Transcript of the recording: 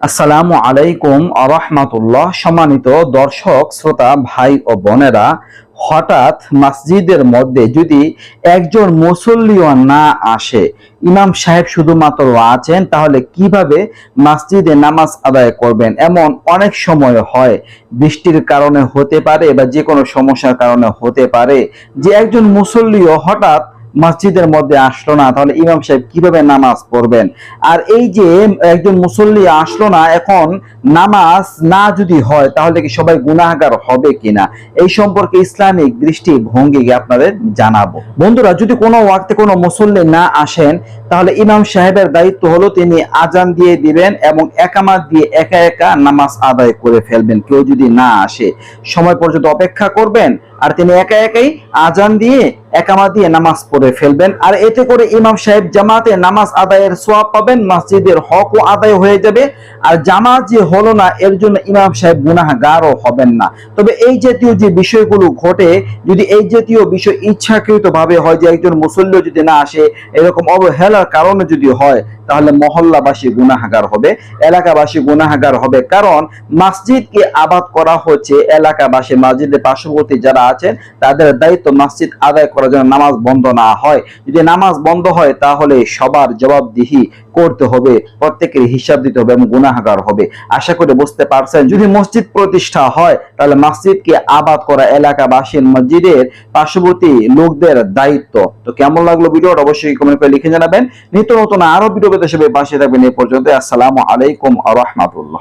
আসসালামু আলাইকুম আরহামাতুল্লাহ। সম্মানিত দর্শক, শ্রোতা, ভাই ও বোনেরা, হঠাৎ মসজিদের মধ্যে যদি একজন মুসল্লিও না আসে, ইমাম সাহেব শুধুমাত্র আছেন, তাহলে কীভাবে মসজিদে নামাজ আদায় করবেন? এমন অনেক সময় হয়, বৃষ্টির কারণে হতে পারে বা যে কোনো সমস্যার কারণে হতে পারে, যে একজন মুসল্লিও হঠাৎ মসজিদের মধ্যে আসলো না, তাহলে ইমাম সাহেব কীভাবে নামাজ পড়বেন? আর এই যে একজন মুসল্লি আসলো না, এখন নামাজ না যদি হয়, তাহলে কি সবাই গুনাহগার হবে কিনা? এই সম্পর্কে ইসলামিক দৃষ্টিভঙ্গি আপনাদের জানাব? বন্ধুরা, যদি কোনো ওয়াক্তে কোনো মুসল্লি না আসেন, তাহলে ইমাম সাহেবের দায়িত্ব হলো তিনি আজান দিয়ে দিবেন এবং একামাত দিয়ে একা একা নামাজ আদায় করে ফেলবেন। কেউ যদি না আসে, সময় পর্যন্ত অপেক্ষা করবেন আর তিনি একা একাই আজান দিয়ে একামা দিয়ে নামাজ পড়ে ফেলবেন। আর এতে করে ইমাম সাহেব জামাতে নামাজ আদায়ের সোয়াব পাবেন, মসজিদের হকও আদায় হয়ে যাবে। আর জামাত যে হলো না, এর জন্য ইমাম সাহেব গুনাহগারও হবেন না। তবে এই জাতীয় যে বিষয়গুলো ঘটে, যদি এই জাতীয় বিষয় ইচ্ছাকৃত ভাবে হয় যে একজন মুসল্লি যদি না আসে, এরকম অবহেলার কারণে যদি হয় তাহলে মহল্লাবাসী গুনাহাগার হবে, এলাকাবাসী গুনাহাগার হবে। কারণ মসজিদকে আবাদ করা হচ্ছে এলাকাবাসী মসজিদের পার্শ্ববর্তী যারা আছেন, তাদের দায়িত্ব মসজিদ আদায় করার জন্য নামাজ বন্ধ না হয়। যদি নামাজ বন্ধ হয়, তাহলে সবার জবাবদিহি করতে হবে, প্রত্যেকের হিসাব দিতে হবে এবং গুনাহাগার হবে। আশা করে বুঝতে পারছেন? যদি মসজিদ প্রতিষ্ঠা হয়, তাহলে মসজিদকে আবাদ করা এলাকাবাসীর মসজিদের পার্শ্ববর্তী লোকদের দায়িত্ব। তো কেমন লাগল ভিডিওটা? অবশ্যই কমেন্ট করে লিখে জানাবেন। নিত্য নতুন আরও ভিডিও সবাই পাশে থাকবেন এই পর্যন্ত আসসালামু আলাইকুম আ রহমাতুল্লাহ।